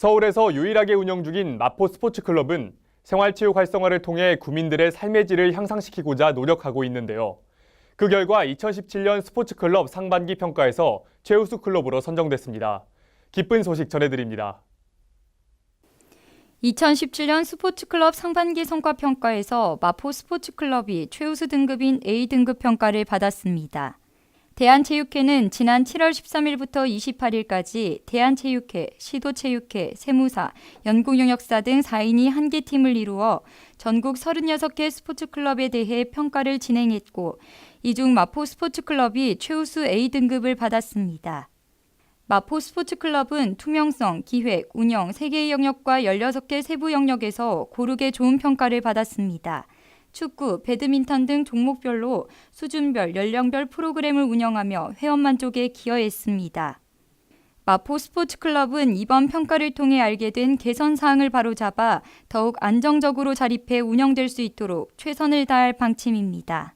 서울에서 유일하게 운영 중인 마포 스포츠클럽은 생활체육 활성화를 통해 구민들의 삶의 질을 향상시키고자 노력하고 있는데요. 그 결과 2017년 스포츠클럽 상반기 평가에서 최우수 클럽으로 선정됐습니다. 기쁜 소식 전해드립니다. 2017년 스포츠클럽 상반기 성과 평가에서 마포 스포츠클럽이 최우수 등급인 A등급 평가를 받았습니다. 대한체육회는 지난 7월 13일부터 28일까지 대한체육회, 시도체육회, 세무사, 연구용역사 등 4인이 한 개 팀을 이루어 전국 36개 스포츠클럽에 대해 평가를 진행했고 이 중 마포 스포츠클럽이 최우수 A등급을 받았습니다. 마포 스포츠클럽은 투명성, 기획, 운영 3개의 영역과 16개 세부 영역에서 고르게 좋은 평가를 받았습니다. 축구, 배드민턴 등 종목별로 수준별, 연령별 프로그램을 운영하며 회원 만족에 기여했습니다. 마포 스포츠클럽은 이번 평가를 통해 알게 된 개선 사항을 바로잡아 더욱 안정적으로 자립해 운영될 수 있도록 최선을 다할 방침입니다.